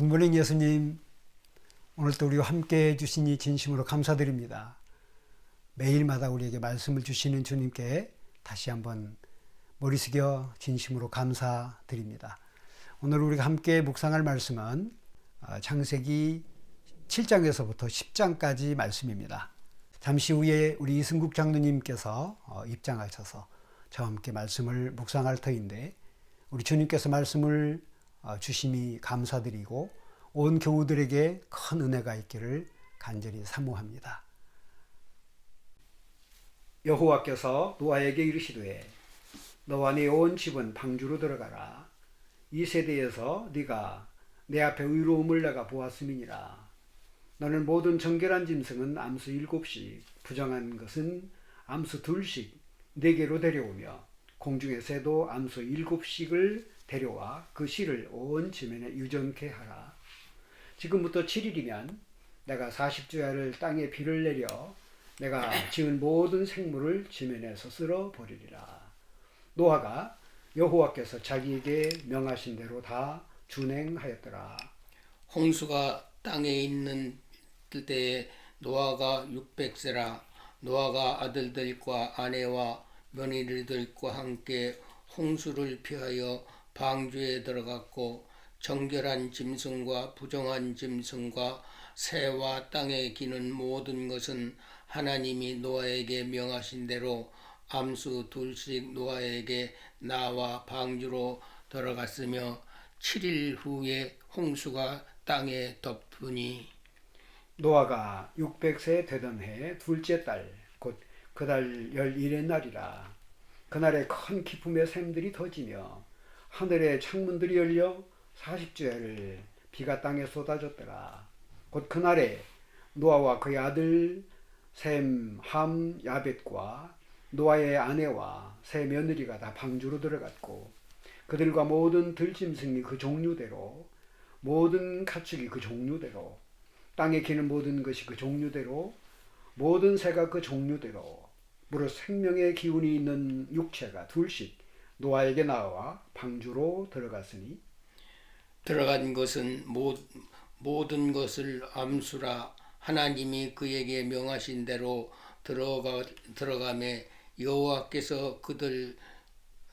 굿모닝 예수님, 오늘도 우리와 함께 해주시니 진심으로 감사드립니다. 매일마다 우리에게 말씀을 주시는 주님께 다시 한번 머리 숙여 진심으로 감사드립니다. 오늘 우리가 함께 묵상할 말씀은 어, 창세기 7장에서부터 10장까지 말씀입니다. 잠시 후에 우리 이승국 장로님께서 어, 입장하셔서 저와 함께 말씀을 묵상할 터인데 우리 주님께서 말씀을 어, 주심이 감사드리고 온 교우들에게 큰 은혜가 있기를 간절히 사모합니다. 여호와께서 노아에게 이르시되 너와 네 온 집은 방주로 들어가라. 이 세대에서 네가 내 앞에 의로움을 내가 보았음이니라. 너는 모든 정결한 짐승은 암수 일곱씩, 부정한 것은 암수 둘씩 네 개로 데려오며 공중의 새도 암수 일곱씩을 데려와 그 씨를 온 지면에 유전케 하라. 지금부터 7일이면 내가 40주야를 땅에 비를 내려 내가 지은 모든 생물을 지면에서 쓸어 버리리라. 노아가 여호와께서 자기에게 명하신 대로 다 준행하였더라. 홍수가 땅에 있는 때에 노아가 600세라 노아가 아들들과 아내와 며느리들과 함께 홍수를 피하여 방주에 들어갔고 정결한 짐승과 부정한 짐승과 새와 땅에 기는 모든 것은 하나님이 노아에게 명하신 대로 암수 둘씩 노아에게 나와 방주로 들어갔으며 7일 후에 홍수가 땅에 덮으니. 노아가 600세 되던 해 둘째 달 곧 그달 열일의 날이라. 그날에 큰 기쁨의 샘들이 터지며 하늘의 창문들이 열려 40주야를 비가 땅에 쏟아졌더라. 곧 그날에 노아와 그의 아들 셈, 함, 야벳과 노아의 아내와 세 며느리가 다 방주로 들어갔고 그들과 모든 들짐승이 그 종류대로 모든 가축이 그 종류대로 땅에 기는 모든 것이 그 종류대로 모든 새가 그 종류대로 무릇 생명의 기운이 있는 육체가 둘씩 노아에게 나와 방주로 들어갔으니 들어간 것은 모, 모든 것을 암수라 하나님이 그에게 명하신 대로 들어가 들어가매 여호와께서 그들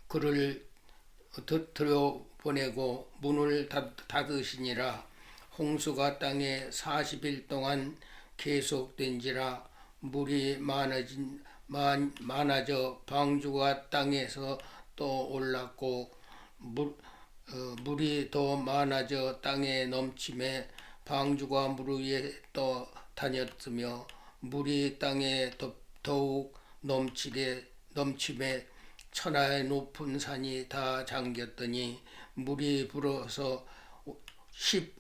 그를 드- 들여 보내고 문을 닫- 닫으시니라. 홍수가 땅에 40일 동안 계속된지라 물이 많아진 많, 많아져 방주가 땅에서 또 올랐고 물, 어, 물이 더 많아져 땅에 넘침에 방주가 물 위에 떠 다녔으며 물이 땅에 더, 더욱 넘치게 넘침에 천하의 높은 산이 다 잠겼더니 물이 불어서 10,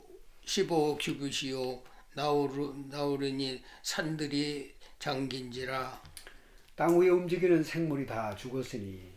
15 규빗이요 나오르, 나오르니 산들이 잠긴지라. 땅 위에 움직이는 생물이 다 죽었으니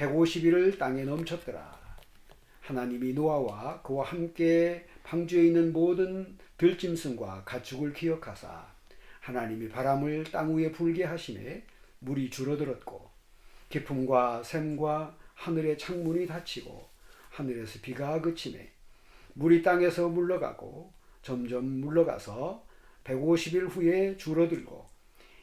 150일을 땅에 넘쳤더라. 하나님이 노아와 그와 함께 방주에 있는 모든 들짐승과 가축을 기억하사 하나님이 바람을 땅 위에 불게 하심에 물이 줄어들었고 기품과 샘과 하늘의 창문이 닫히고 하늘에서 비가 그치매 물이 땅에서 물러가고 점점 물러가서 150일 후에 줄어들고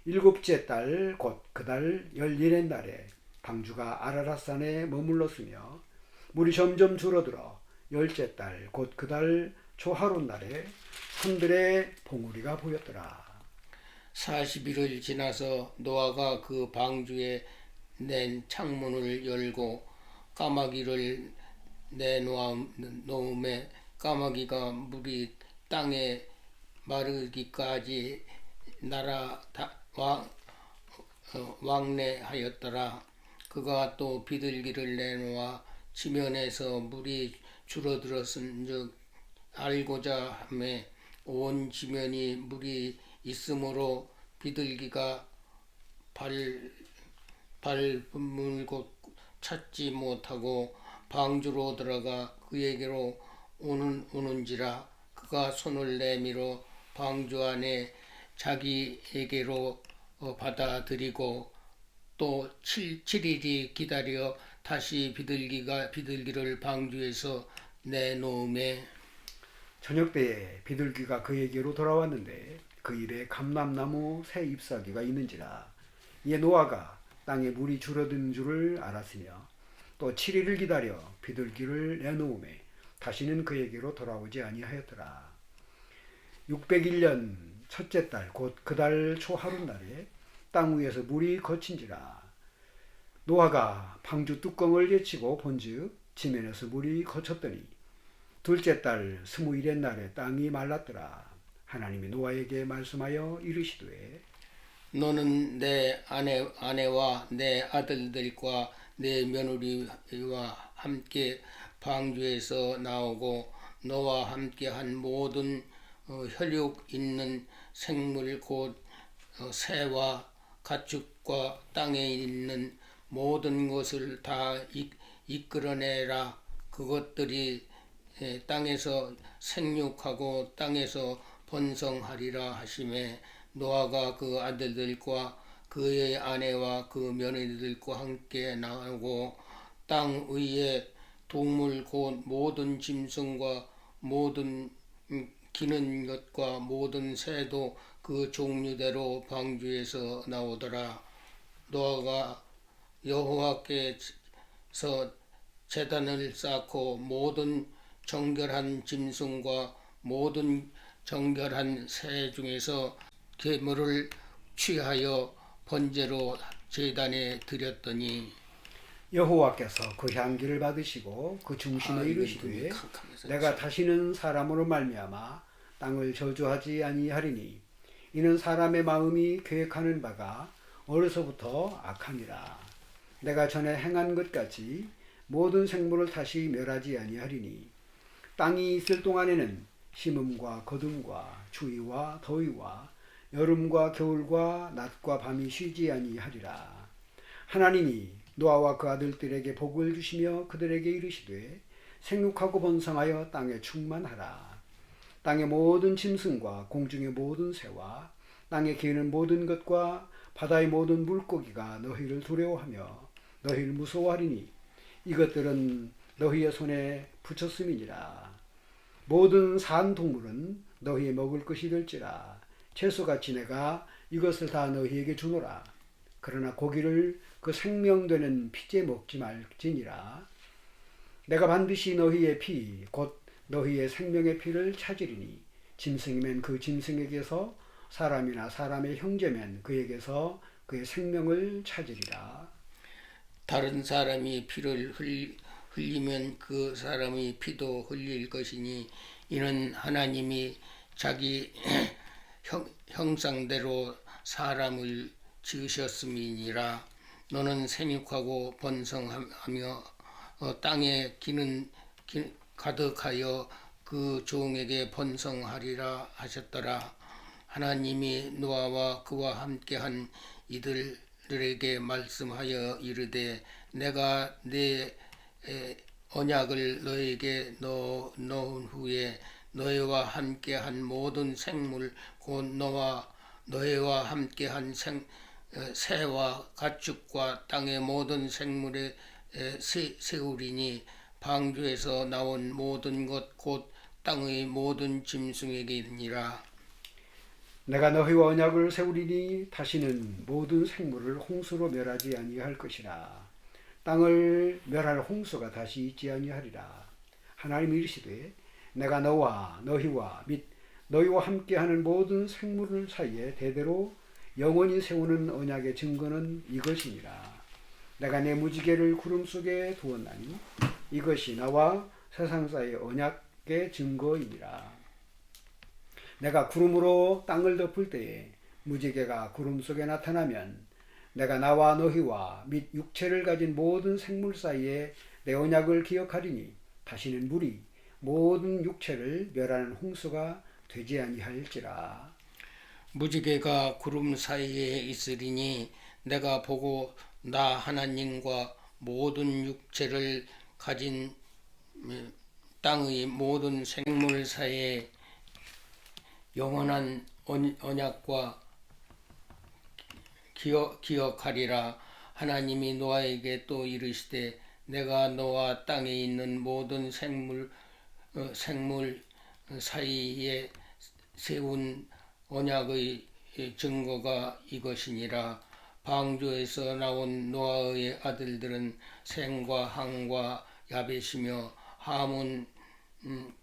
일곱째 달 곧 그 달 열일의 날에 방주가 아라라산에 머물렀으며 물이 점점 줄어들어 열째 달 곧 그 달 초하루 날에 산들의 봉우리가 보였더라. 40일을 지나서 노아가 그 방주에 낸 창문을 열고 까마귀를 내놓음에 까마귀가 물이 땅에 마르기까지 날아 다- 왕, 어, 왕래하였더라. 그가 또 비둘기를 내놓아 지면에서 물이 줄어들었은즉 알고자 함에 온 지면이 물이 있으므로 비둘기가 발 밟을 곳 찾지 못하고 방주로 들어가 그에게로 오는 오는지라 그가 손을 내밀어 방주 안에 자기에게로 어, 받아들이고 또 7, 7일이 기다려 다시 비둘기가 비둘기를 방주에서 내놓음에 저녁 때에 비둘기가 그에게로 돌아왔는데 그 입에 감람나무 새 잎사귀가 있는지라 이에 노아가 땅에 물이 줄어든 줄을 알았으며 또 7일을 기다려 비둘기를 내놓음에 다시는 그에게로 돌아오지 아니하였더라. 601년 첫째 달 곧 그 달 초하룻날에 땅 위에서 물이 거친지라 노아가 방주 뚜껑을 예치고 본즉 지면에서 물이 거쳤더니 둘째 달 스무일의 날에 땅이 말랐더라. 하나님이 노아에게 말씀하여 이르시되 너는 내 아내 아내와 내 아들들과 내 며느리와 함께 방주에서 나오고 너와 함께한 모든 어, 혈육 있는 생물 곧 어, 새와 가축과 땅에 있는 모든 것을 다 이- 이끌어내라. 그것들이 예, 땅에서 생육하고 땅에서 번성하리라 하심에 노아가 그 아들들과 그의 아내와 그 며느리들과 함께 나오고 땅 위에 동물 곧 모든 짐승과 모든 음, 기는 것과 모든 새도 그 종류대로 방주에서 나오더라. 노아가 여호와께서 재단을 쌓고 모든 정결한 짐승과 모든 정결한 새 중에서 괴물을 취하여 번제로 재단에 드렸더니 여호와께서 그 향기를 받으시고 그 중심에 아, 이르시되 내가 다시는 사람으로 말미암아 땅을 저주하지 아니하리니 이는 사람의 마음이 계획하는 바가 어려서부터 악함이라 내가 전에 행한 것 같이 모든 생물을 다시 멸하지 아니하리니 땅이 있을 동안에는 심음과 거둠과 추위와 더위와 여름과 겨울과 낮과 밤이 쉬지 아니하리라 하나님이 노아와 그 아들들에게 복을 주시며 그들에게 이르시되 생육하고 번성하여 땅에 충만하라. 땅의 모든 짐승과 공중의 모든 새와 땅에 기는 모든 것과 바다의 모든 물고기가 너희를 두려워하며 너희를 무서워하리니 이것들은 너희의 손에 붙였음이니라. 모든 산 동물은 너희의 먹을 것이 될지라 채소같이 내가 이것을 다 너희에게 주노라. 그러나 고기를 그 생명되는 피째 먹지 말지니라. 내가 반드시 너희의 피, 곧 너희의 생명의 피를 찾으리니 짐승이면 그 짐승에게서 사람이나 사람의 형제면 그에게서 그의 생명을 찾으리라. 다른 사람이 피를 흘, 흘리면 그 사람이 피도 흘릴 것이니 이는 하나님이 자기 형, 형상대로 사람을 지으셨음이니라 너는 생육하고 번성하며 어, 땅에 기는 기- 가득하여 그 종에게 번성하리라 하셨더라. 하나님이 노아와 그와 함께한 이들에게 말씀하여 이르되 내가 내 에, 언약을 너에게 넣, 넣은 후에 너희와 함께한 모든 생물 곧 너와 너희와 함께한 생, 에, 새와 가축과 땅의 모든 생물에 에, 세, 세우리니 방주에서 나온 모든 것 곧 땅의 모든 짐승에게니라 내가 너희와 언약을 세우리니 다시는 모든 생물을 홍수로 멸하지 아니할 것이라. 땅을 멸할 홍수가 다시 있지 아니하리라. 하나님 이르시되 내가 너와 너희와 및 너희와 함께하는 모든 생물 사이에 대대로 영원히 세우는 언약의 증거는 이것이니라. 내가 내 무지개를 구름 속에 두었나니 이것이 나와 세상 사이의 언약의 증거이니라. 내가 구름으로 땅을 덮을 때에 무지개가 구름 속에 나타나면 내가 나와 너희와 및 육체를 가진 모든 생물 사이에 내 언약을 기억하리니 다시는 물이 모든 육체를 멸하는 홍수가 되지 아니할지라 무지개가 구름 사이에 있으리니 내가 보고 나 하나님과 모든 육체를 가진 음, 땅의 모든 생물 사이에 영원한 언- 언약과 기억, 기억하리라. 하나님이 노아에게 또 이르시되 내가 너와 땅에 있는 모든 생물 어, 생물 사이에 세운 언약의 증거가 이것이니라. 방주에서 나온 노아의 아들들은 셈과 함과 야벳이며 함은 음,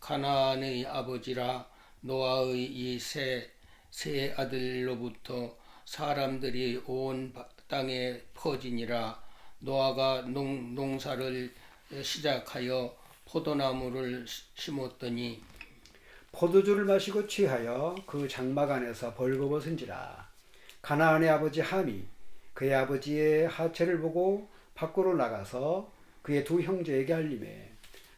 가나안의 아버지라 노아의 이세 세 아들로부터 사람들이 온 바- 땅에 퍼지니라. 노아가 농, 농사를 시작하여 포도나무를 시- 심었더니 포도주를 마시고 취하여 그 장막 안에서 벌거벗은지라. 가나안의 아버지 함이 그의 아버지의 하체를 보고 밖으로 나가서 그의 두 형제에게 알림해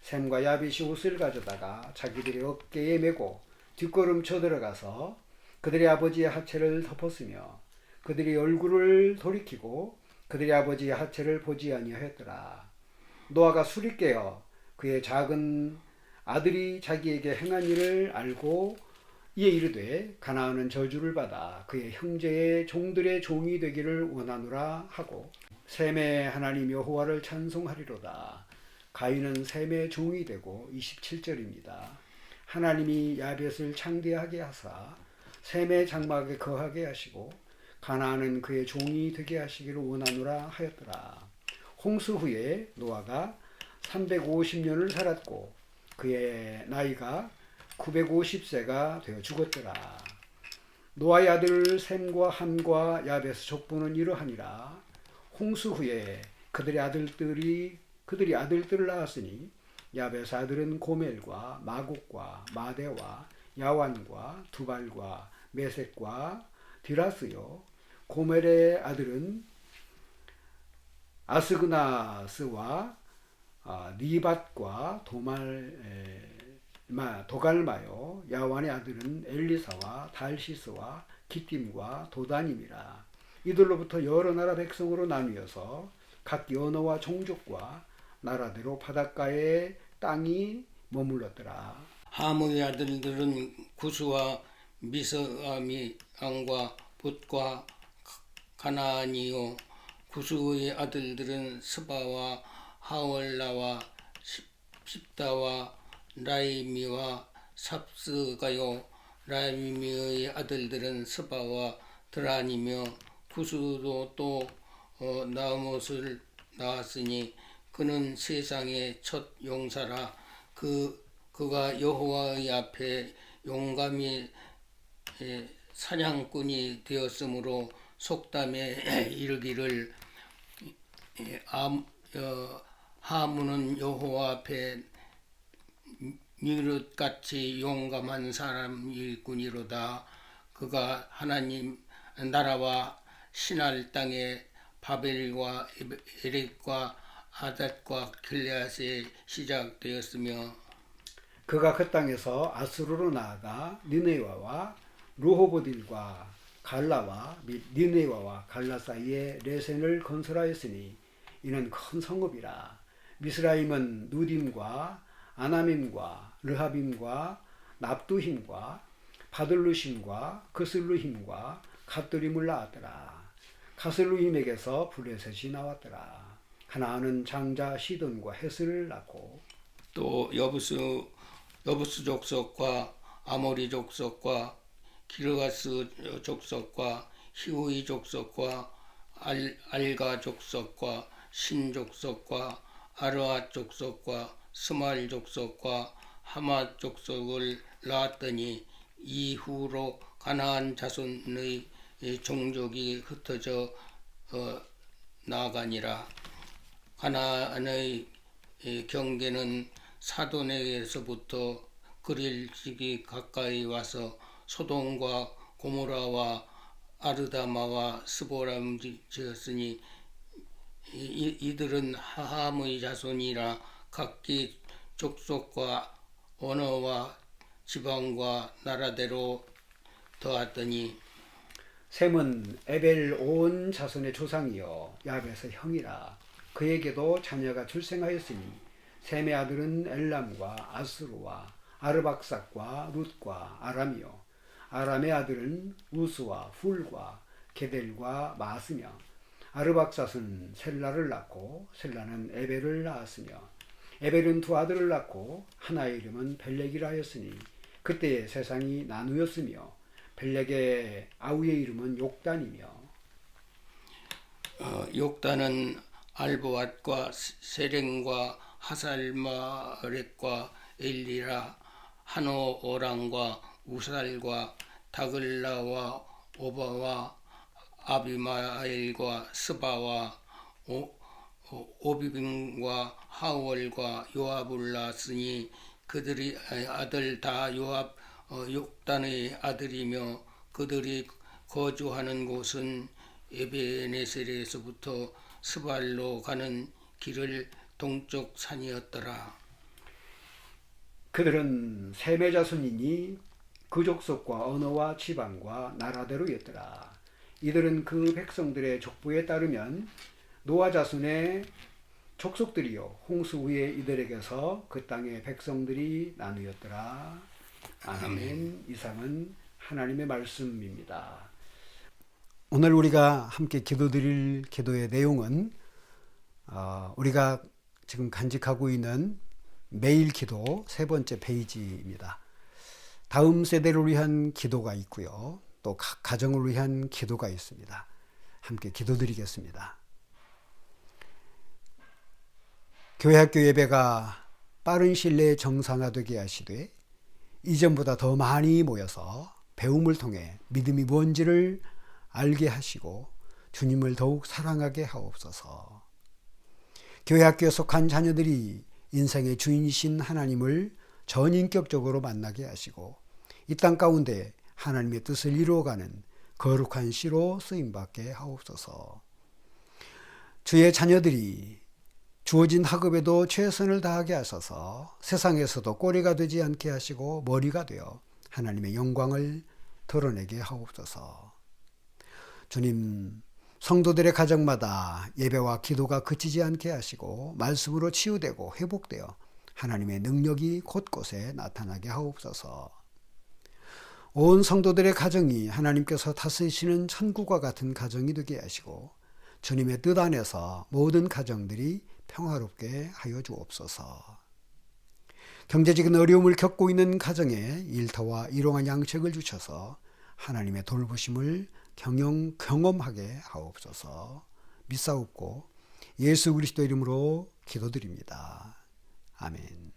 샘과 야빗이 옷을 가져다가 자기들의 어깨에 메고 뒷걸음쳐 들어가서 그들의 아버지의 하체를 덮었으며 그들이 얼굴을 돌이키고 그들의 아버지의 하체를 보지 아니하였더라. 노아가 술이 깨어 그의 작은 아들이 자기에게 행한 일을 알고 이에 이르되 가나안은 저주를 받아 그의 형제의 종들의 종이 되기를 원하노라 하고 셈의 하나님 여호와를 찬송하리로다 가인은 셈의 종이 되고 27절입니다. 하나님이 야벳을 창대하게 하사 셈의 장막에 거하게 하시고 가나안은 그의 종이 되게 하시기를 원하노라 하였더라. 홍수 후에 노아가 350년을 살았고 그의 나이가 950세가 되어 죽었더라. 노아의 아들 셈과 함과 야베스 족보는 이러하니라. 홍수 후에 그들의 아들들이 그들이 아들들을 낳았으니 야베스 아들은 고멜과 마곡과 마대와 야완과 두발과 메색과 디라스요. 고멜의 아들은 아스그나스와 아, 니밧과 도말 에, 마, 도갈마요. 야완의 아들은 엘리사와 달시스와 기띔과 도다님이라. 이들로부터 여러 나라 백성으로 나뉘어서 각 연어와 종족과 나라대로 바닷가에 땅이 머물렀더라. 함의 아들들은 구스와 미스아미 왕과 붓과 가나안이요. 구스의 아들들은 스바와 하월라와 십- 십다와 라이미와 삽스가요. 라이미의 아들들은 스바와 드란이며 구스도 또 어, 나못을 낳았으니 그는 세상의 첫 용사라. 그 그가 여호와의 앞에 용감히 에, 사냥꾼이 되었으므로 속담에 이르기를 에, 암, 어, 하무는 여호와 앞에 미릇같이 용감한 사람이군이로다. 그가 하나님 나라와 신할 땅에 바벨과 에렉과 아닷과 길앗에 시작되었으며 그가 그 땅에서 아수르로 나아가 니네와와 루호보딜과 갈라와 및 니네와와 갈라 사이에 레센을 건설하였으니 이는 큰 성읍이라 미스라임은 누딤과 아나밈과 르하빔과 납두힘과 바들루심과 그슬루힘과 갓두림을 낳았더라. 가슬루힘에게서 블레셋이 나왔더라. 하나는 장자 시돈과 헤스를 낳고 또 여부스 여부스 족속과 아모리 족속과 기르가스 족속과 히우이 족속과 알, 알가 족속과 신 족속과 아르아 족속과 스말 족속과 하마 족속을 낳았더니 이후로 가나안 자손의 종족이 흩어져 어, 나가니라. 가나안의 이 경계는 사돈에게서부터 그릴지기 가까이 와서 소돔과 고모라와 아르다마와 스보람 지었으니 이, 이들은 하함의 자손이라 각기 족속과 언어와 지방과 나라대로 더하더니 셈은 에벨 온 자손의 조상이요 야벳의 형이라. 그에게도 자녀가 출생하였으니 셈의 아들은 엘람과 아스루와 아르박삭과 룻과 아람이요. 아람의 아들은 우스와 훌과 게델과 마스며 아르박삭은 셀라를 낳고 셀라는 에벨을 낳았으며 에벨은 두 아들을 낳고 하나의 이름은 벨렉이라 하였으니 그때의 세상이 나누었으며 벨렉의 아우의 이름은 욕단이며 어, 욕단은 알보앗과 세랭과 하살마렉과 엘리라 하노오랑과 우살과 다글라와 오바와 아비마엘과 스바와 오, 오- 오비빙과 하월과 요압을 낳았으니 그들이 아들 다 요압 어, 욕단의 아들이며 그들이 거주하는 곳은 에베네셀에서부터 스발로 가는 길을 동쪽 산이었더라. 그들은 셈의 자손이니 그 족속과 언어와 지방과 나라대로였더라. 이들은 그 백성들의 족보에 따르면 노아 자손의 족속들이요 홍수 후에 이들에게서 그 땅의 백성들이 나누었더라. 아멘. 이상은 하나님의 말씀입니다. 오늘 우리가 함께 기도드릴 기도의 내용은 어, 우리가 지금 간직하고 있는 매일 기도 세 번째 페이지입니다. 다음 세대를 위한 기도가 있고요. 또 각 가정을 위한 기도가 있습니다. 함께 기도드리겠습니다. 교회 학교 예배가 빠른 시일 내에 정상화되게 하시되 이전보다 더 많이 모여서 배움을 통해 믿음이 뭔지를 알게 하시고 주님을 더욱 사랑하게 하옵소서. 교회 학교에 속한 자녀들이 인생의 주인이신 하나님을 전인격적으로 만나게 하시고 이 땅 가운데 하나님의 뜻을 이루어가는 거룩한 씨로 쓰임받게 하옵소서. 주의 자녀들이 주어진 학업에도 최선을 다하게 하셔서 세상에서도 꼬리가 되지 않게 하시고 머리가 되어 하나님의 영광을 드러내게 하옵소서. 주님, 성도들의 가정마다 예배와 기도가 그치지 않게 하시고 말씀으로 치유되고 회복되어 하나님의 능력이 곳곳에 나타나게 하옵소서. 온 성도들의 가정이 하나님께서 다스리시는 천국과 같은 가정이 되게 하시고 주님의 뜻 안에서 모든 가정들이 평화롭게 하여 주옵소서. 경제적인 어려움을 겪고 있는 가정에 일터와 일용한 양식을 주셔서 하나님의 돌보심을 경영 경험하게 하옵소서. 믿사옵고 예수 그리스도 이름으로 기도드립니다. 아멘.